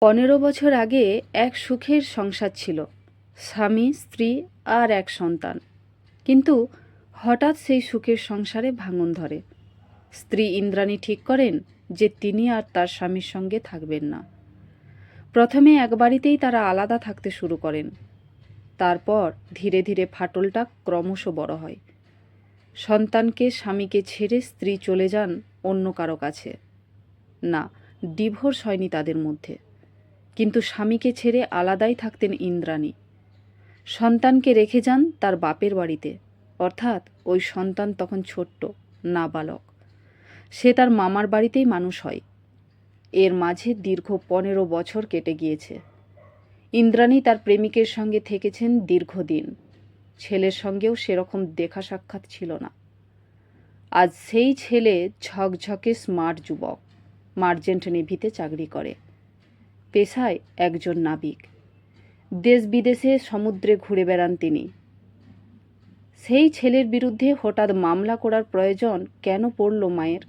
পনেরো বছর আগে এক সুখের সংসার ছিল, স্বামী, স্ত্রী আর এক সন্তান। কিন্তু হঠাৎ সেই সুখের সংসারে ভাঙন ধরে। স্ত্রী ইন্দ্রাণী ঠিক করেন যে তিনি আর তার স্বামীর সঙ্গে থাকবেন না। প্রথমে এক বাড়িতেই তারা আলাদা থাকতে শুরু করেন। তারপর ধীরে ধীরে ফাটলটা ক্রমশ বড় হয়। সন্তানকে স্বামীকে ছেড়ে স্ত্রী চলে যান অন্য কারও কাছে। না, ডিভোর্স হয়নি তাদের মধ্যে। কিন্তু স্বামীকে ছেড়ে আলাদাই থাকতেন ইন্দ্রাণী। সন্তানকে রেখে যান তার বাপের বাড়িতে। অর্থাৎ ওই সন্তান তখন ছোট্ট, নাবালক। সে তার মামার বাড়িতেই মানুষ হয়। এর মাঝে দীর্ঘ পনেরো বছর কেটে গিয়েছে। ইন্দ্রাণী তার প্রেমিকের সঙ্গে থেকেছেন দীর্ঘদিন। ছেলের সঙ্গেও সেরকম দেখা সাক্ষাৎ ছিল না। আজ সেই ছেলে ঝকঝকে স্মার্ট যুবক, মার্জেন্ট নেভিতে চাকরি করে। পেশায় একজন নাবিক। দেশ বিদেশে সমুদ্রে ঘুরে বেড়ান তিনি। সেই ছেলের বিরুদ্ধে হঠাৎ মামলা করার প্রয়োজন কেন পড়ল মায়ের?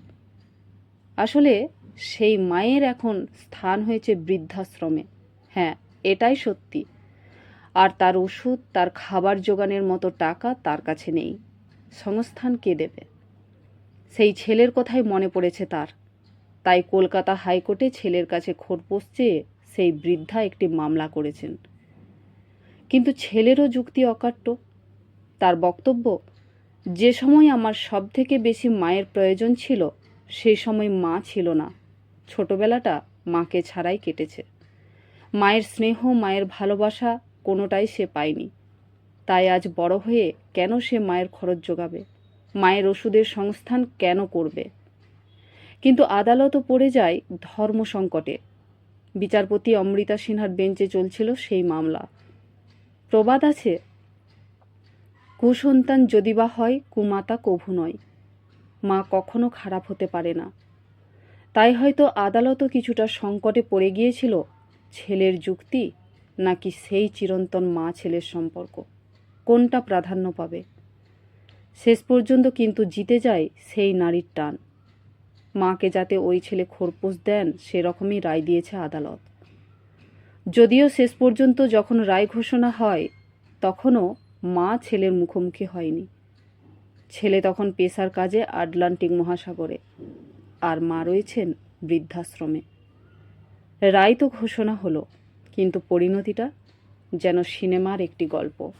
আসলে সেই মায়ের এখন স্থান হয়েছে বৃদ্ধাশ্রমে। হ্যাঁ এটাই সত্যি। আর তার ওষুধ, তার খাবার জোগানের মতো টাকা তার কাছে নেই। সংস্থান কে দেবে? সেই ছেলের কথাই মনে পড়েছে তার। তাই কলকাতা হাইকোর্টে ছেলের কাছে খোরপোশ চেয়ে সেই বৃদ্ধা একটি মামলা করেছেন। কিন্তু ছেলেরও যুক্তি অকাট্য। তার বক্তব্য, যে সময় আমার সব থেকে বেশি মায়ের প্রয়োজন ছিল সেই সময় মা ছিল না। ছোটবেলাটা মাকে ছাড়াই কেটেছে। মায়ের স্নেহ, মায়ের ভালোবাসা কোনোটাই সে পায়নি। তাই আজ বড় হয়ে কেন সে মায়ের খরচ যোগাবে? মায়ের ওষুধের সংস্থান কেন করবে? কিন্তু আদালতও পড়ে যায় ধর্ম সংকটে। বিচারপতি অমৃতা সিনহার বেঞ্চে চলছিল সেই মামলা। প্রবাদ আছে, কুসন্তান যদি বা হয়, কুমাতা কভু নয়। মা কখনো খারাপ হতে পারে না। তাই হয়তো আদালতও কিছুটা সংকটে পড়ে গিয়েছিল, ছেলের যুক্তি নাকি সেই চিরন্তন মা ছেলের সম্পর্ক। কোনটা প্রাধান্য পাবে? শেষ পর্যন্ত কিন্তু জিতে যায় সেই নারীর টান। মাকে যাতে ওই ছেলে খোরপোশ দেন, সেরকমই রায় দিয়েছে আদালত। যদিও শেষ পর্যন্ত যখন রায় ঘোষণা হয়, তখনও মা ছেলের মুখোমুখি হয়নি। ছেলে তখন পেশার কাজে আটলান্টিক মহাসাগরে, আর মা রয়েছেন বৃদ্ধাশ্রমে। রায় তো ঘোষণা হলো, কিন্তু পরিণতিটা যেন সিনেমার একটি গল্প।